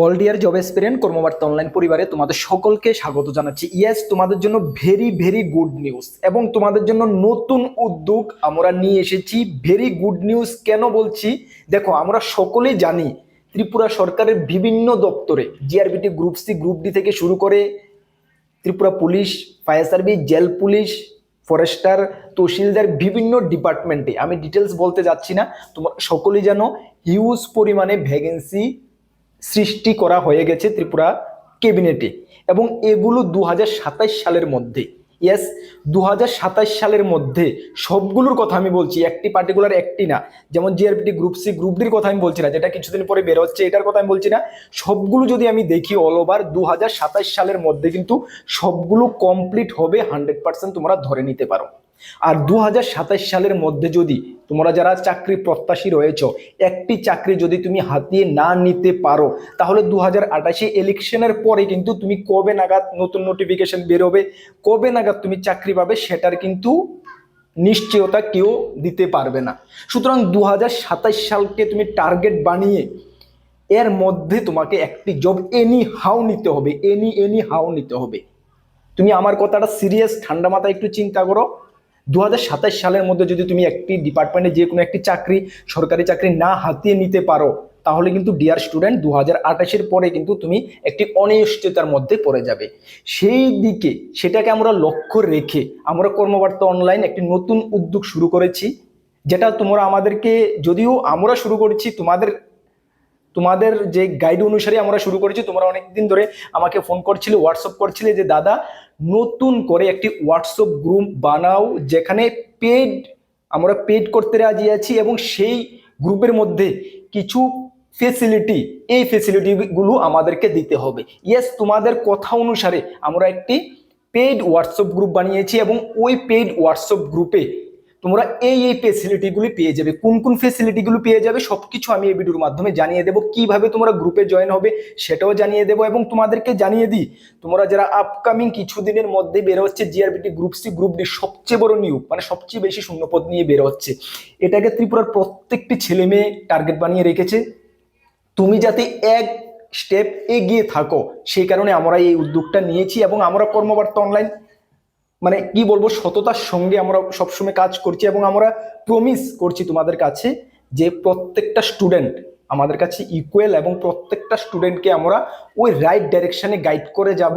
All dear job aspirant Karmabarta online পরিবারে তোমাদের সকলকে স্বাগত জানাচ্ছি। ইয়েস তোমাদের জন্য ভেরি ভেরি গুড নিউজ এবং তোমাদের জন্য নতুন উদ্যোগ আমরা নিয়ে এসেছি। ভেরি গুড নিউজ কেন বলছি? দেখো, আমরা সকলেই জানি ত্রিপুরা সরকারের বিভিন্ন দপ্তরে JRBT group C group D থেকে শুরু করে Tripura police fire service jail police forester tehsildar বিভিন্ন ডিপার্টমেন্টে আমি ডিটেলস বলতে যাচ্ছি না, তোমার সকলেই যেন হিউজ পরিমাণে ভ্যাকেন্সি সৃষ্টি করা হয়ে গেছে ত্রিপুরা ক্যাবিনেটে এবং এগুলো দু হাজার সাতাশ সালের মধ্যে। ইয়েস দু হাজার সাতাশ সালের মধ্যে সবগুলোর কথা আমি বলছি, একটি পার্টিকুলার একটি না। যেমন জিআরপিটি গ্রুপ সি গ্রুপ ডির কথা আমি বলছি না, যেটা কিছুদিন পরে বের হচ্ছে, এটার কথা আমি বলছি না। সবগুলো যদি আমি দেখি অল ওভার দু হাজার সাতাশ সালের মধ্যে কিন্তু সবগুলো কমপ্লিট হবে হান্ড্রেড তোমরা ধরে নিতে পারো। আর দু হাজার সাতাশ সালের মধ্যে যদি তোমরা যারা চাকরি প্রত্যাশী রয়েছ, একটি চাকরি যদি তুমি হাতিয়ে না নিতে পারো, তাহলে দু হাজার আটাশি ইলেকশনের পরে কিন্তু তুমি কবে নাগাদ নতুন নোটিফিকেশন বেরোবে, কবে নাগাদ তুমি চাকরি পাবে সেটার কিন্তু নিশ্চয়তা কেউ দিতে পারবে না। সুতরাং দু হাজার সাতাশ সালকে তুমি টার্গেট বানিয়ে এর মধ্যে তোমাকে একটি জব এনি হাউ নিতে হবে এনি এনি হাউ নিতে হবে। তুমি আমার কথাটা সিরিয়াস ঠান্ডা মাথায় একটু চিন্তা করো। দু হাজার সাতাশ সালের মধ্যে যদি তুমি একটি ডিপার্টমেন্টে যে কোনো একটি চাকরি, সরকারি চাকরি না হাতিয়ে নিতে পারো, তাহলে কিন্তু ডিয়ার স্টুডেন্ট দু হাজার পরে কিন্তু তুমি একটি অনিশ্চয়তার মধ্যে পড়ে যাবে। সেই দিকে সেটাকে আমরা লক্ষ্য রেখে আমরা কর্মবার্তা অনলাইন একটি নতুন উদ্যোগ শুরু করেছি, যেটা তোমরা আমাদেরকে, যদিও আমরা শুরু করেছি, তোমাদের তোমাদের যে গাইড অনুসারে আমরা শুরু করেছি, তোমরা অনেকদিন ধরে আমাকে ফোন করছিলে হোয়াটসঅ্যাপ করছিলে যে, দাদা নতুন করে একটি হোয়াটসঅ্যাপ গ্রুপ বানাও, যেখানে পেড আমরা পেড করতে রাজি আছি এবং সেই গ্রুপের মধ্যে কিছু ফেসিলিটি এই ফেসিলিটিগুলো আমাদেরকে দিতে হবে। ইয়েস তোমাদের কথা অনুসারে আমরা একটি পেইড হোয়াটসঅ্যাপ গ্রুপ বানিয়েছি এবং ওই পেইড হোয়াটসঅ্যাপ গ্রুপে তোমরা এই এই ফেসিলিটিগুলি পেয়ে যাবে। কোন কোন ফেসিলিটিগুলো পেয়ে যাবে সব কিছু আমি এই ভিডিওর মাধ্যমে জানিয়ে দেবো। কীভাবে তোমরা গ্রুপে জয়েন হবে সেটাও জানিয়ে দেবো এবং তোমাদেরকে জানিয়ে দিই, তোমরা যারা আপকামিং কিছুদিনের মধ্যে বের হচ্ছে JRBT group C group D সবচেয়ে বড় নিয়োগ মানে সবচেয়ে বেশি শূন্যপদ নিয়ে বের হচ্ছে, এটাকে ত্রিপুরার প্রত্যেকটি ছেলে মেয়ে টার্গেট বানিয়ে রেখেছে। তুমি যাতে এক স্টেপ এগিয়ে থাকো, সেই কারণে আমরা এই উদ্যোগটা নিয়েছি এবং আমরা কর্মবার্তা অনলাইন মানে কি বলব, সততার সঙ্গে আমরা সবসময় কাজ করছি এবং আমরা প্রমিস করছি তোমাদের কাছে যে প্রত্যেকটা স্টুডেন্ট আমাদের কাছে ইকুয়াল এবং প্রত্যেকটা স্টুডেন্টকে আমরা ওই রাইট ডাইরেকশনে গাইড করে যাব,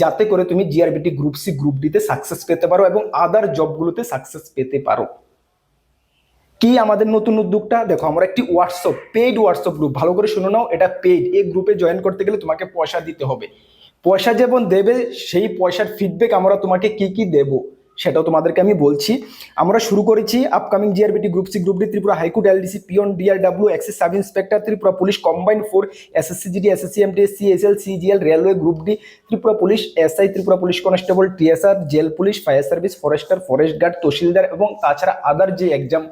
যাতে করে তুমি জিআরবিটি গ্রুপ সি গ্রুপ ডিতে সাকসেস পেতে পারো এবং আদার জবগুলোতে সাকসেস পেতে পারো। কি আমাদের নতুন উদ্যোগটা? দেখো, আমরা একটি হোয়াটসঅ্যাপ পেইড হোয়াটসঅ্যাপ গ্রুপ ভালো করে শুনে নাও, এটা পেইড এই গ্রুপে জয়েন করতে গেলে তোমাকে পয়সা দিতে হবে। পয়সা যেমন দেবে, সেই পয়সার ফিডব্যাক আমরা তোমাকে কি কি দেব, সেটাও তোমাদেরকে আমি বলছি। আমরা শুরু করেছি upcoming J R B T group C group D Tripura high court LDC peon D R W excise sub inspector Tripura police combine four SSC GD SSC MTS CSL CGL railway group D Tripura police SI Tripura police constable TSR jail police fire service forester forest guard tehsildar এবং তাছাড়া আদার যে exam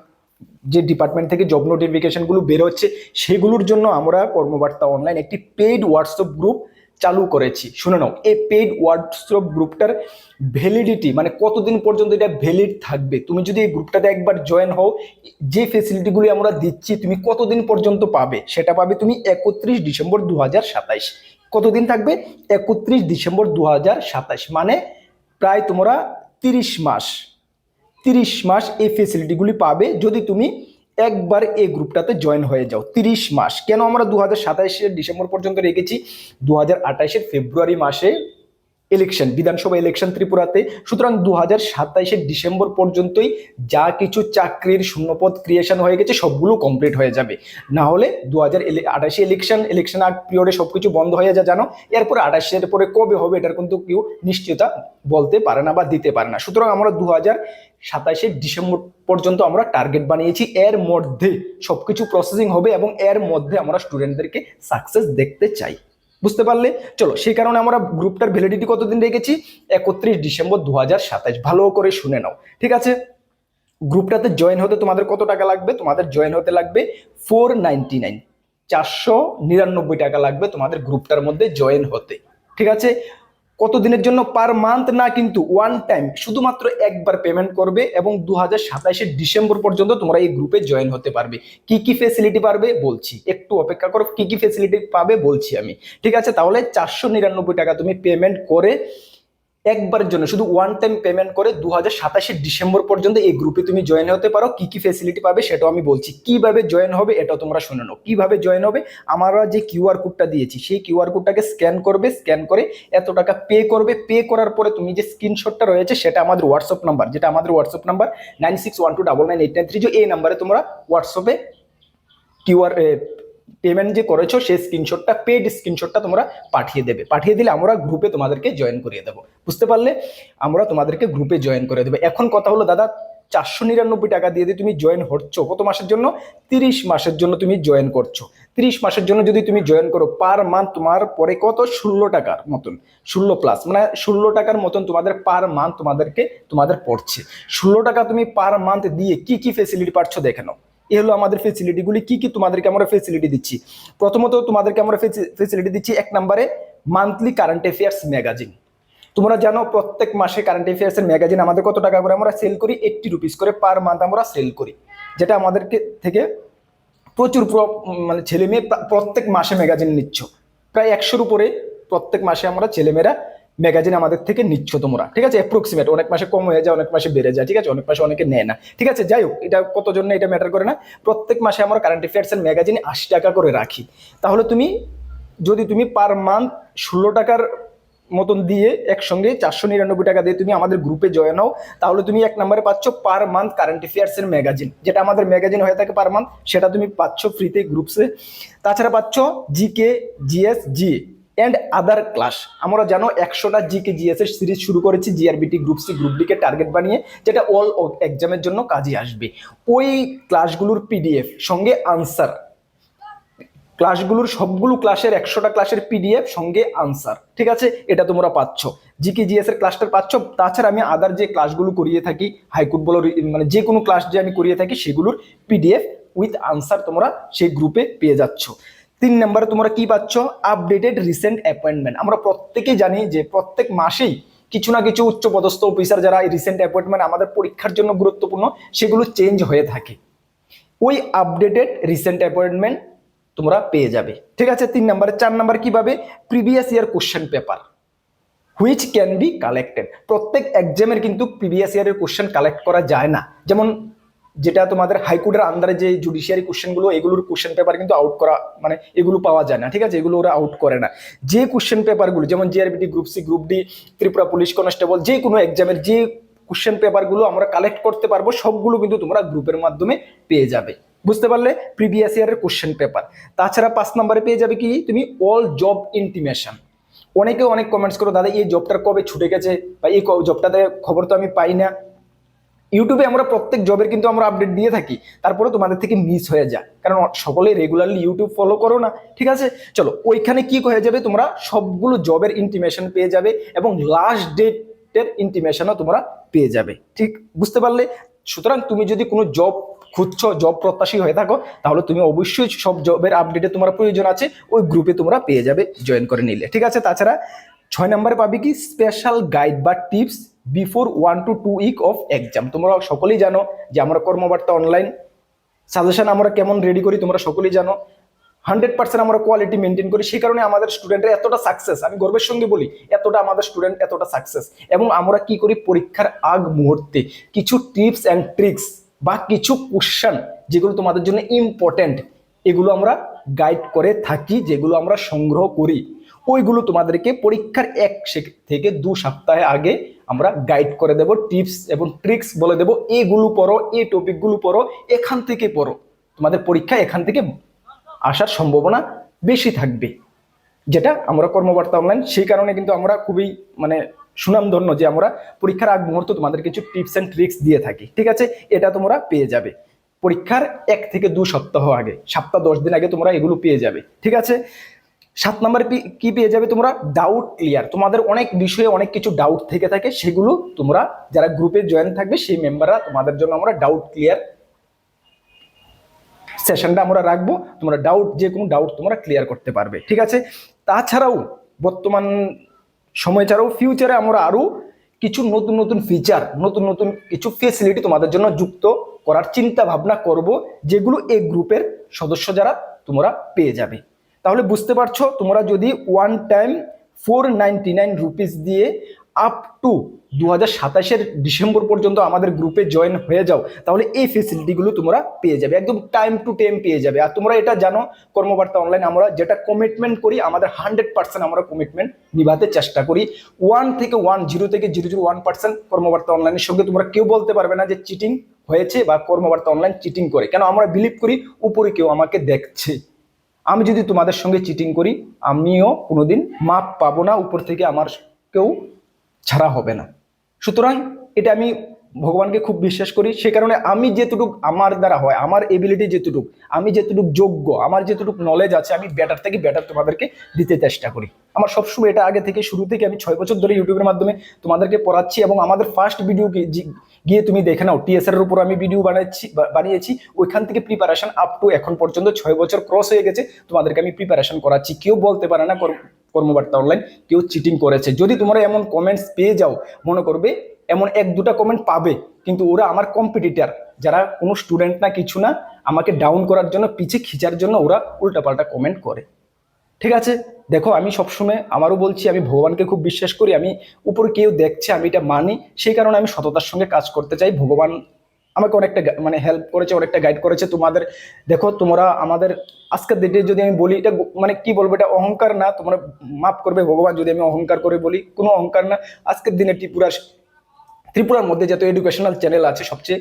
যে department থেকে job নোটিফিকেশনগুলো বেরোচ্ছে, সেগুলোর জন্য আমরা Karmabarta online একটি পেইড হোয়াটসঅ্যাপ গ্রুপ চালু করেছি। শুনে নাও, এই পেইড হোয়াটসঅ্যাপ গ্রুপটার ভ্যালিডিটি মানে কতদিন পর্যন্ত এটা ভ্যালিড থাকবে? তুমি যদি এই গ্রুপটাতে একবার জয়েন হও, যে ফেসিলিটিগুলি আমরা দিচ্ছি, তুমি কতদিন পর্যন্ত পাবে? সেটা পাবে তুমি একত্রিশ ডিসেম্বর দু কতদিন থাকবে? একত্রিশ ডিসেম্বর দু মানে প্রায় তোমরা তিরিশ মাস তিরিশ মাস এই ফেসিলিটিগুলি পাবে। যদি তুমি একবার এই গ্রুপটাতে জয়েন হয়ে যাও, তিরিশ মাস। কেন আমরা দু হাজার ডিসেম্বর পর্যন্ত রেখেছি? দু হাজার আঠাইশের ফেব্রুয়ারি মাসে ইলেকশন বিধানসভা ইলেকশন ত্রিপুরাতে। সুতরাং দু হাজার সাতাইশের ডিসেম্বর পর্যন্তই যা কিছু চাকরির শূন্যপদ ক্রিয়েশন হয়ে গেছে, সবগুলো কমপ্লিট হয়ে যাবে। না হলে দু হাজার আঠাশে ইলেকশন ইলেকশন আগ পিরিয়ডে সব কিছু বন্ধ হয়ে যা জানো? এরপরে আঠাশের পরে কবে হবে, এটার কিন্তু কেউ নিশ্চয়তা বলতে পারে না বা দিতে পারে না। সুতরাং আমরা দু হাজার সাতাশে ডিসেম্বর পর্যন্ত আমরা টার্গেট বানিয়েছি। এর মধ্যে সবকিছু প্রসেসিং হবে এবং এর মধ্যে আমরা স্টুডেন্টদেরকে সাকসেস দেখতে চাই। বুঝতে পারলে? চলো, সেই কারণে আমরা গ্রুপটার ভ্যালিডিটি কতদিন রেখেছি? একত্রিশ ডিসেম্বর দু হাজার সাতাশ ভালো করে শুনে নাও। ঠিক আছে? গ্রুপটাতে জয়েন হতে তোমাদের কত টাকা লাগবে? তোমাদের জয়েন হতে লাগবে ফোর নাইনটি নাইন চারশো নিরানব্বই টাকা লাগবে তোমাদের গ্রুপটার মধ্যে জয়েন হতে। ঠিক আছে? কত দিনের জন্য পার মান্থ না কিন্তু ওয়ান টাইম শুধুমাত্র একবার পেমেন্ট করবে এবং দু হাজার ডিসেম্বর পর্যন্ত তোমরা এই গ্রুপে জয়েন হতে পারবে। কি কি ফেসিলিটি পারবে বলছি। একটু অপেক্ষা করো, কি কি ফেসিলিটি পাবে বলছি আমি। ঠিক আছে, তাহলে চারশো নিরানব্বই টাকা তুমি পেমেন্ট করে একবারের জন্য, শুধু ওয়ান টাইম পেমেন্ট করে দু হাজার ডিসেম্বর পর্যন্ত এই গ্রুপে তুমি জয়েন হতে পারো। কি কি ফেসিলিটি পাবে সেটাও আমি বলছি। কীভাবে জয়েন হবে এটাও তোমরা শুনে নাও। কীভাবে জয়েন হবে? আমরা যে কিউআর কোডটা দিয়েছি, সেই কিউআর কোডটাকে স্ক্যান করবে স্ক্যান করে এত টাকা পে করবে। পে করার পরে তুমি যে স্ক্রিনশটটা রয়েছে, সেটা আমাদের হোয়াটসঅ্যাপ নাম্বার যেটা আমাদের WhatsApp number nine six one two double nine eight nine three এই নাম্বারে তোমরা হোয়াটসঅ্যাপে কিউআর পেমেন্ট যে করেছ সেই স্ক্রিনশটটা পেড স্ক্রিনশটটা তোমরা পাঠিয়ে দেবে। পাঠিয়ে দিলে আমরা গ্রুপে তোমাদেরকে জয়েন করিয়ে দেবো। বুঝতে পারলে? আমরা তোমাদেরকে গ্রুপে জয়েন করে দেবো। এখন কথা হলো, দাদা, চারশো নিরানব্বই টাকা দিয়ে দিয়ে তুমি জয়েন হচ্ছ, কত মাসের জন্য? তিরিশ মাসের জন্য তুমি জয়েন করছ। তিরিশ মাসের জন্য যদি তুমি জয়েন করো পার মান্থ তোমার পরে কত? ষোলো টাকার মতন। ষোলো প্লাস মানে ষোলো টাকার মতন তোমাদের পার মান্থ তোমাদেরকে, তোমাদের পড়ছে। ষোলো টাকা তুমি পার মান্থ দিয়ে কি কি ফেসিলিটি পাচ্ছ দেখে নাও। এ হলো আমাদের ফেসিলিটিগুলি কি কি তোমাদেরকে আমরা ফেসিলিটি দিচ্ছি? প্রথমত তোমাদেরকে আমরা ফেসিলিটি দিচ্ছি এক নম্বরে মান্থলি কারেন্ট অ্যাফেয়ার্স ম্যাগাজিন তোমরা জানো প্রত্যেক মাসে কারেন্ট অ্যাফেয়ার্স এর ম্যাগাজিন আমাদের কত টাকা করে আমরা সেল করি? এইটটি রুপিস করে পার মান্থ আমরা সেল করি। যেটা আমাদেরকে থেকে প্রচুর প্র- মানে ছেলে মেয়ে প্রা- প্রত্যেক মাসে ম্যাগাজিন নিচ্ছ। প্রায় একশোর উপরে প্রত্যেক মাসে আমরা ছেলেমেয়েরা ম্যাগাজিন আমাদের থেকে নিচ্ছ তোমরা ঠিক আছে? অ্যাপ্রক্সিমেট অনেক মাসে কম হয়ে যায়, অনেক মাসে বেড়ে যায়, ঠিক আছে? অনেক মাসে অনেকে নেয় না, ঠিক আছে? যাই হোক, এটা কতজন এটা ম্যাটার করে না? প্রত্যেক মাসে আমরা কারেন্ট অ্যাফেয়ার্স এর ম্যাগাজিন আশি টাকা করে রাখি। তাহলে তুমি, যদি তুমি পার মান্থ ষোলো টাকার মতন দিয়ে একসঙ্গে চারশো নিরানব্বই টাকা দিয়ে তুমি আমাদের গ্রুপে জয়েন হও, তাহলে তুমি এক নম্বরে পাচ্ছ পার মান্থ কারেন্ট অ্যাফেয়ার্স এর ম্যাগাজিন। যেটা আমাদের ম্যাগাজিন হয়ে থাকে পার মান্থ সেটা তুমি পাচ্ছ ফ্রিতে গ্রুপসে তাছাড়া পাচ্ছ GK GS G and other class আমরা জানো একশোটা জিকে জিএস এর সিরিজ শুরু করেছি জিআরবিটি গ্রুপ সি গ্রুপ ডিকে টার্গেট বানিয়ে, যেটা অল এক্সামের জন্য কাজে আসবে। ওই ক্লাসগুলোর পিডিএফ সঙ্গে আনসার ক্লাসগুলোর সবগুলো ক্লাসের একশোটা ক্লাসের পিডিএফ সঙ্গে আনসার ঠিক আছে? এটা তোমরা পাচ্ছ। জিকে জিএস এর ক্লাসটা পাচ্ছ। তাছাড়া আমি আদার যে ক্লাসগুলো করিয়ে থাকি, হাইকোর্ট বলো মানে যে কোনো ক্লাস যে আমি করিয়ে থাকি, সেগুলোর পিডিএফ উইথ আনসার তোমরা সেই গ্রুপে পেয়ে যাচ্ছ। তিন নম্বরে তোমরা কি পাচ্ছ? আপডেটেড রিসেন্ট অ্যাপয়েন্টমেন্ট আমরা প্রত্যেকেই জানি যে প্রত্যেক মাসেই কিছু না কিছু উচ্চপদস্থ অফিসার যারা রিসেন্ট অ্যাপয়েন্টমেন্ট আমাদের পরীক্ষার জন্য গুরুত্বপূর্ণ, সেগুলো চেঞ্জ হয়ে থাকে। ওই আপডেটেড রিসেন্ট অ্যাপয়েন্টমেন্ট তোমরা পেয়ে যাবে। ঠিক আছে? তিন নম্বরে। চার নম্বর কি পাবে? Previous year question paper which can be collected প্রত্যেক এক্সামের কিন্তু প্রিভিয়াস ইয়ারের কোশ্চেন কালেক্ট করা যায় না। যেমন যেটা তোমাদের হাইকোর্টের আন্ডারে যে জুডিশিয়ারি কোশ্চেনগুলো এগুলোর কোশ্চেন পেপার কিন্তু আউট করা মানে এগুলো পাওয়া যায় না, ঠিক আছে? এগুলো ওরা আউট করে না। যে কোশ্চেন পেপারগুলো যেমন JRBT group C group D Tripura police constable যে কোনো এক্সামের যে কোশ্চেন পেপারগুলো আমরা কালেক্ট করতে পারব, সবগুলো কিন্তু তোমরা গ্রুপের মাধ্যমে পেয়ে যাবে। বুঝতে পারলে? প্রিভিয়াস ইয়ারের কোশ্চেন পেপার তাছাড়া পাঁচ নম্বরে পেয়ে যাবে কি? তুমি অল জব ইন্টিমেশন অনেকে অনেক কমেন্টস করো, দাদা, এই জবটার কবে ছুটে গেছে? বা, এই জবটাতে খবর তো আমি পাই না। ইউটিউবে আমরা প্রত্যেক জবের কিন্তু আমরা আপডেট দিয়ে থাকি, তারপরে তোমাদের থেকে মিস হয়ে যায়। কারণ সকলে রেগুলারলি ইউটিউব ফলো করো না, ঠিক আছে? চলো, ওইখানে কি হয়ে যাবে? তোমরা সবগুলো জবের ইন্টিমেশন পেয়ে যাবে এবং লাস্ট ডেটের ইন্টিমেশনও তোমরা পেয়ে যাবে, ঠিক? বুঝতে পারলে? সুতরাং তুমি যদি কোনো জব খুঁজছো জব প্রত্যাশী হয়ে থাকো, তাহলে তুমি অবশ্যই সব জবের আপডেটে তোমার প্রয়োজন আছে, ওই গ্রুপে তোমরা পেয়ে যাবে জয়েন করে নিলে, ঠিক আছে? তাছাড়া ছয় নম্বরে পাবে কি? স্পেশাল গাইড বা tips before one to two week of exam তোমরা সকলেই জানো যে আমরা কর্মবার্তা অনলাইন সাজেশন আমরা কেমন রেডি করি তোমরা সকলেই জানো। হান্ড্রেড পার্সেন্ট আমরা কোয়ালিটি মেনটেন করি। সেই কারণে আমাদের স্টুডেন্টরা এতটা সাকসেস আমি গর্বের সঙ্গে বলি, এতটা আমাদের স্টুডেন্ট এতটা সাকসেস এবং আমরা কি করি পরীক্ষার আগ মুহূর্তে কিছু টিপস অ্যান্ড ট্রিক্স বা কিছু কোশ্চেন যেগুলো তোমাদের জন্য ইম্পর্ট্যান্ট এগুলো আমরা গাইড করে থাকি, যেগুলো আমরা সংগ্রহ করি। ওইগুলো তোমাদেরকে পরীক্ষার এক থেকে দু সপ্তাহে আগে আমরা গাইড করে দেব টিপস এবং ট্রিক্স বলে দেব, এগুলো পড়ো এই টপিকগুলো পড়ো, এখান থেকে পড়ো। তোমাদের পরীক্ষা এখান থেকে আসার সম্ভাবনা বেশি থাকবে। যেটা আমরা কর্মবার্তা অনলাইন সেই কারণে কিন্তু আমরা খুবই মানে সুনামধন্য যে আমরা পরীক্ষার আগ মুহূর্ত তোমাদের কিছু টিপস অ্যান্ড ট্রিক্স দিয়ে থাকি, ঠিক আছে? এটা তোমরা পেয়ে যাবে। পরীক্ষার এক থেকে দু সপ্তাহ আগে, সপ্তাহ দশ দিন আগে তোমরা এগুলো পেয়ে যাবে, ঠিক আছে? সাত নম্বরে কি পেয়ে যাবে তোমরা? ডাউট ক্লিয়ার তোমাদের অনেক বিষয়ে অনেক কিছু ডাউট থেকে থাকে, সেগুলো তোমরা যারা গ্রুপে জয়েন থাকবে, সেই মেম্বাররা তোমাদের জন্য আমরা ডাউট ক্লিয়ার সেশনটা আমরা রাখব। তোমরা ডাউট যে কোনো ডাউট তোমরা ক্লিয়ার করতে পারবে, ঠিক আছে? তাছাড়াও বর্তমান সময় ছাড়াও ফিউচারে আমরা আরও কিছু নতুন নতুন ফিচার নতুন নতুন কিছু ফেসিলিটি তোমাদের জন্য যুক্ত করার চিন্তা ভাবনা করব, যেগুলো এই গ্রুপের সদস্য যারা তোমরা পেয়ে যাবে। তাহলে বুঝতে পারছ? তোমরা যদি one time four ninety nine rupees দিয়ে আপ টু দু হাজার সাতাশের ডিসেম্বর পর্যন্ত আমাদের গ্রুপে জয়েন হয়ে যাও, তাহলে এই ফেসিলিটিগুলো তোমরা পেয়ে যাবে। একদম টাইম টু টাইম পেয়ে যাবে। আর তোমরা এটা জানো, কর্মবার্তা অনলাইন আমরা যেটা কমিটমেন্ট করি, আমাদের হান্ড্রেড পার্সেন্ট আমরা কমিটমেন্ট নিভাতে চেষ্টা করি। ওয়ান থেকে ওয়ান জিরো থেকে zero zero one percent Karmabarta অনলাইনের সঙ্গে তোমরা কেউ বলতে পারবে না যে চিটিং হয়েছে বা কর্মবার্তা অনলাইন চিটিং করে। কেন? আমরা বিলিভ করি, উপরে কেউ আমাকে দেখছে। আমি যদি তোমাদের সঙ্গে চিটিং করি, আমিও কোনোদিন মাপ পাবো না, উপর থেকে আমার কেউ ছাড়া হবে না। সুতরাং এটা আমি ভগবানকে খুব বিশ্বাস করি। সে কারণে আমি যেটুকু আমার দ্বারা হয়, আমার এবিলিটি যেটুকু, আমি যেটুকু যোগ্য, আমার যেটুকু নলেজ আছে, আমি ব্যাটার থেকে ব্যাটার তোমাদেরকে দিতে চেষ্টা করি। আমার সবসময় এটা আগে থেকে শুরু থেকে আমি ছয় বছর ধরে ইউটিউবের মাধ্যমে তোমাদেরকে পড়াচ্ছি এবং আমাদের ফার্স্ট ভিডিও গিয়ে তুমি দেখে নাও টিএসআর এর উপর আমি ভিডিও বানাচ্ছি বানিয়েছি, ওইখান থেকে প্রিপারেশন আপ টু এখন পর্যন্ত ছয় বছর ক্রস হয়ে গেছে, তোমাদেরকে আমি প্রিপারেশন করাচ্ছি। কেউ বলতে পারে না কর্ম- কর্মবার্তা অনলাইন কেউ চিটিং করেছে। যদি তোমরা এমন কমেন্টস পেয়ে যাও, মনে করবে এমন এক দুটা কমেন্ট পাবে। কিন্তু ওরা আমার কম্পিটিটার যারা কোনো স্টুডেন্ট না, কিছু না, আমাকে ডাউন করার জন্য, পিছে খিচার জন্য ওরা উল্টাপাল্টা কমেন্ট করে। ঠিক আছে? দেখো, আমি সবসময় আমারও বলছি, আমি ভগবানকে খুব বিশ্বাস করি, আমি উপর কেউ দেখছে, আমি এটা মানি। সেই কারণে আমি সততার সঙ্গে কাজ করতে চাই। ভগবান আমাকে অনেকটা মানে হেল্প করেছে, অনেকটা গাইড করেছে। তোমাদের, দেখো, তোমরা আমাদের, আজকের ডেটে যদি আমি বলি, এটা মানে কি বলব, এটা অহংকার না। তোমরা মাফ করবে, ভগবান যদি আমি অহংকার করে বলি, কোনো অহংকার না। আজকের দিনে ত্রিপুরা ত্রিপুরার মধ্যে যত এডুকেশনাল চ্যানেল আছে, সবচেয়ে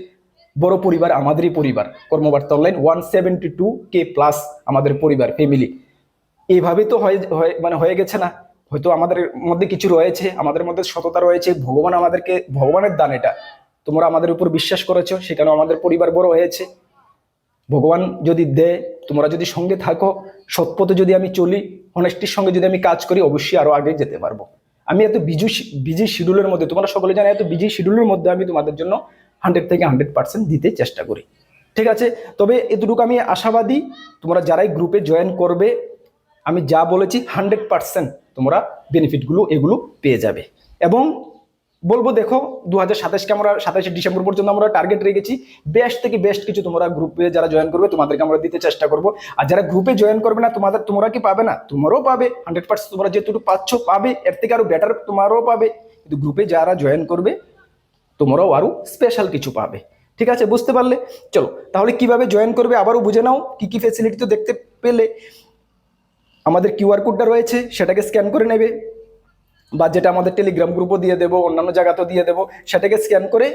বড় পরিবার আমাদেরই পরিবার। Karmabarta online one seventy two K plus আমাদের পরিবার ফ্যামিলি এইভাবে তো হয়ে মানে হয়ে গেছে না। হয়তো আমাদের মধ্যে কিছু রয়েছে, আমাদের মধ্যে সততা রয়েছে, ভগবান আমাদেরকে, ভগবানের দান এটা। তোমরা আমাদের উপর বিশ্বাস করেছ সেখানে আমাদের পরিবার বড় হয়েছে। ভগবান যদি দেয়, তোমরা যদি সঙ্গে থাকো, সৎপথে যদি আমি চলি অনেস্টির সঙ্গে যদি আমি কাজ করি, অবশ্যই আরও আগে যেতে পারব। আমি এত বিজি বিজি শিডিউলের মধ্যে, তোমরা সকলে জানো, এত বিজি শিডিউলের মধ্যে আমি তোমাদের জন্য হান্ড্রেড থেকে হান্ড্রেড পার্সেন্ট দিতে চেষ্টা করি। ঠিক আছে? তবে এতটুকু আমি আশাবাদী, তোমরা যারাই গ্রুপে জয়েন করবে, আমি যা বলেছি হান্ড্রেড পার্সেন্ট তোমরা বেনিফিটগুলো এগুলো পেয়ে যাবে। এবং বলব, দেখো দু হাজার সাতাশকে আমরা সাতাশে ডিসেম্বর পর্যন্ত আমরা টার্গেট রেখেছি। বেস্ট থেকে বেস্ট কিছু তোমরা গ্রুপে যারা জয়েন করবে, তোমাদেরকে আমরা দিতে চেষ্টা করব। আর যারা গ্রুপে জয়েন করবে না, তোমাদের, তোমরা কি পাবে না? তোমারও পাবে। হান্ড্রেড পার্সেন্ট তোমরা যেটুকু পাচ্ছ পাবে। এর থেকে আরও বেটার তোমারও পাবে। কিন্তু গ্রুপে যারা জয়েন করবে, তোমরাও আরও স্পেশাল কিছু পাবে। ঠিক আছে? বুঝতে পারলে? চলো, তাহলে কীভাবে জয়েন করবে আবারও বুঝে নাও, কি কি ফেসিলিটি তো দেখতে পেলে। আমাদের কিউআর কোডটা রয়েছে, সেটাকে স্ক্যান করে নেবে। বা যেটা আমাদের টেলিগ্রাম গ্রুপও দিয়ে দেবো, অন্যান্য জায়গাতেও দিয়ে দেবো, সেটাকে স্ক্যান করে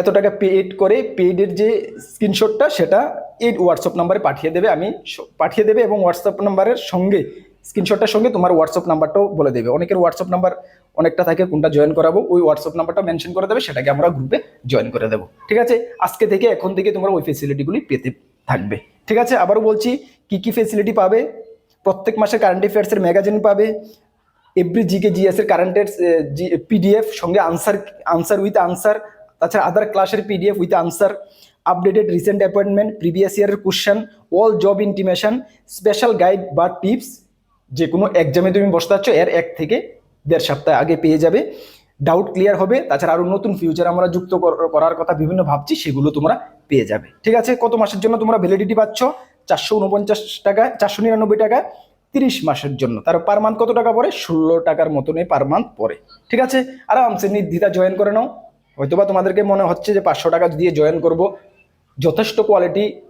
এত টাকা পেড করে পেডের যে স্ক্রিনশটটা সেটা এই হোয়াটসঅ্যাপ নাম্বারে পাঠিয়ে দেবে, আমি পাঠিয়ে দেবে এবং হোয়াটসঅ্যাপ নাম্বারের সঙ্গে স্ক্রিনশটটার সঙ্গে তোমার হোয়াটসঅ্যাপ নাম্বারটাও বলে দেবে। অনেকের হোয়াটসঅ্যাপ নাম্বার অনেকটা থাকে, কোনটা জয়েন করাবো, ওই হোয়াটসঅ্যাপ নাম্বারটা মেনশন করে দেবে, সেটাকে আমরা গ্রুপে জয়েন করে দেবো। ঠিক আছে? আজকে থেকে, এখন থেকে তোমরা ওই ফেসিলিটিগুলি পেতে থাকবে। ঠিক আছে? আবারও বলছি, কি কি ফেসিলিটি পাবে? প্রত্যেক মাসে কারেন্ট অ্যাফেয়ার্সের ম্যাগাজিন পাবে এভরি জিকে জিএস এর কারেন্টের পিডিএফ সঙ্গে আনসার আনসার উইথ আনসার তাছাড়া আদার ক্লাসের PDF with answer updated recent appointment previous ইয়ারের question all job intimation special guide বা টিপস যে কোনো এক্সামে তুমি বসতে পারছ এর এক থেকে দেড় সপ্তাহ আগে পেয়ে যাবে। ডাউট ক্লিয়ার হবে, তাছাড়া আরও নতুন ফিউচার আমরা যুক্ত করার কথা বিভিন্ন ভাবছি, সেগুলো তোমরা পেয়ে যাবে। ঠিক আছে, কত মাসের জন্য তোমরা ভ্যালিডিটি পাচ্ছ? চারশো উনপঞ্চাশ টাকা, চারশো নিরানব্বই টাকা। তিরিশ মাসের জন্য। তার পার মান্থ কত টাকা পড়ে? ষোলো টাকার মতনই পার মান্থ পড়ে। ঠিক আছে? আরামসে নির্দ্বিধা জয়েন করে নাও। হয়তোবা তোমাদেরকে মনে হচ্ছে যে পাঁচশো টাকা দিয়ে জয়েন করব। যথেষ্ট কোয়ালিটি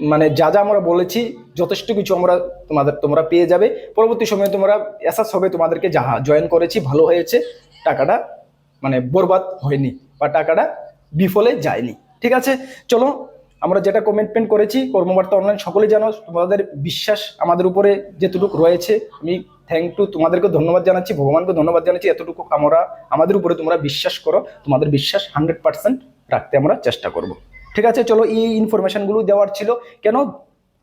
মানে যা যা আমরা বলেছি, যথেষ্ট কিছু আমরা তোমাদের, তোমরা পেয়ে যাবে। পরবর্তী সময়ে তোমরা এসাস হবে তোমাদেরকে যাহা জয়েন করেছি, ভালো হয়েছে, টাকাটা মানে বরবাদ হয়নি বা টাকাটা বিফলে যায়নি। ঠিক আছে? চলো আমরা যেটা কমিটমেন্ট করেছি, কর্মবার্তা অনলাইন সকলে জানো, তোমাদের বিশ্বাস আমাদের উপরে যেটুকু রয়েছে, আমি থ্যাংক টু তোমাদেরকে ধন্যবাদ জানাচ্ছি ভগবানকে ধন্যবাদ জানাচ্ছি, এতটুকু আমরা, আমাদের উপরে তোমরা বিশ্বাস করো, তোমাদের বিশ্বাস হান্ড্রেড পার্সেন্ট রাখতে আমরা চেষ্টা করব। ঠিক আছে, চলো এই ইনফরমেশনগুলো দেওয়ার ছিল। কেন?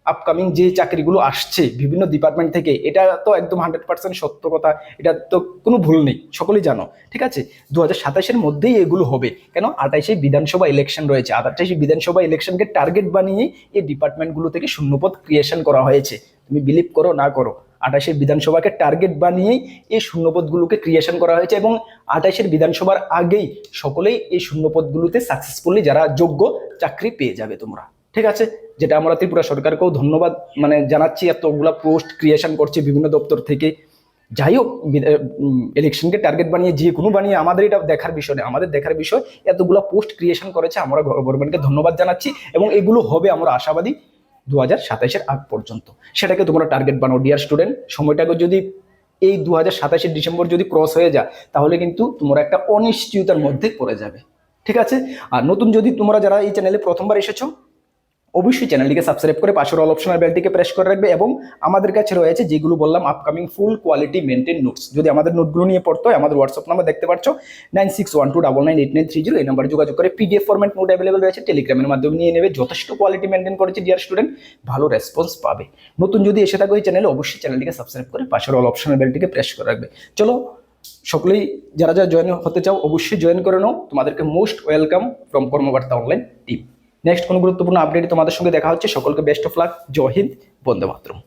আপকামিং যে চাকরিগুলো আসছে বিভিন্ন ডিপার্টমেন্ট থেকে, এটা তো একদম হান্ড্রেড পার্সেন্ট সত্য কথা, এটা তো কোনো ভুল নেই, সকলেই জানো, ঠিক আছে? দু হাজার সাতাশের মধ্যেই এগুলো হবে, কেন? আঠাইশে বিধানসভা ইলেকশন রয়েছে আঠাইশে বিধানসভা ইলেকশনকে টার্গেট বানিয়েই এই ডিপার্টমেন্টগুলো থেকে শূন্যপদ ক্রিয়েশন করা হয়েছে, তুমি বিলিভ করো না করো আঠাশের বিধানসভাকে টার্গেট বানিয়েই এই শূন্যপদগুলোকে ক্রিয়েশন করা হয়েছে এবং আঠাশের বিধানসভার আগেই সকলেই এই শূন্যপদগুলোতে সাকসেসফুলি যারা যোগ্য, চাকরি পেয়ে যাবে তোমরা। ঠিক আছে? যেটা আমরা ত্রিপুরা সরকারকেও ধন্যবাদ মানে জানাচ্ছি, এতগুলা পোস্ট ক্রিয়েশন করছে বিভিন্ন দপ্তর থেকে। যাই হোক ইলেকশনকে টার্গেট বানিয়ে, যে কোনো বানিয়ে আমাদের এটা দেখার বিষয় নয়, আমাদের দেখার বিষয় এতগুলো পোস্ট ক্রিয়েশন করেছে, আমরা গভর্নমেন্টকে ধন্যবাদ জানাচ্ছি এবং এগুলো হবে আমরা আশাবাদী দু হাজার সাতাইশের আগ পর্যন্ত। সেটাকে তোমরা টার্গেট বানাও ডিয়ার স্টুডেন্ট সময়টাকে যদি এই দু হাজার সাতাশের ডিসেম্বর যদি ক্রস হয়ে যায়, তাহলে কিন্তু তোমরা একটা অনিশ্চয়তার মধ্যে পড়ে যাবে। ঠিক আছে? আর নতুন যদি তোমরা যারা এই চ্যানেলে প্রথমবার এসেছ অবশ্যই চ্যানেলটিকে সাবস্ক্রাইব করে পাশের অল অপশনাল বেলটিকে প্রেস করে রাখবে এবং আমাদের কাছে রয়েছে যেগুলো বললাম upcoming full quality maintain notes যদি আমাদের নোটগুলো নিয়ে পড়তে হয়, আমাদের হোয়াটসঅ্যাপ নাম্বার দেখতে পাচ্ছ nine six one two double nine eight nine three zero এই নাম্বারে যোগাযোগ করে পিডিএফ ফরম্যাট নোট অ্যাভেলেবল রয়েছে টেলিগ্রামের মাধ্যমে নিয়ে নেবে। যথেষ্ট কোয়ালিটি মেনটেন করেছে ডিয়ার স্টুডেন্ট ভালো রেসপন্স পাবে। নতুন যদি এসে থাকো এই চ্যানেলে অবশ্যই চ্যানেলটিকে সাবস্ক্রাইব করে পাশের অল অপশনাল বেলটিকে প্রেস করে রাখবে। চলো, সকলেই যারা যারা জয়েন হতে চাও, অবশ্যই জয়েন করে নাও। তোমাদেরকে most welcome from Karmabarta online team next কোনো গুরুত্বপূর্ণ আপডেট তোমাদের সঙ্গে দেখা হচ্ছে। সকলকে বেস্ট অফ লাক জয় হিন্দ। বন্দে মাতরম।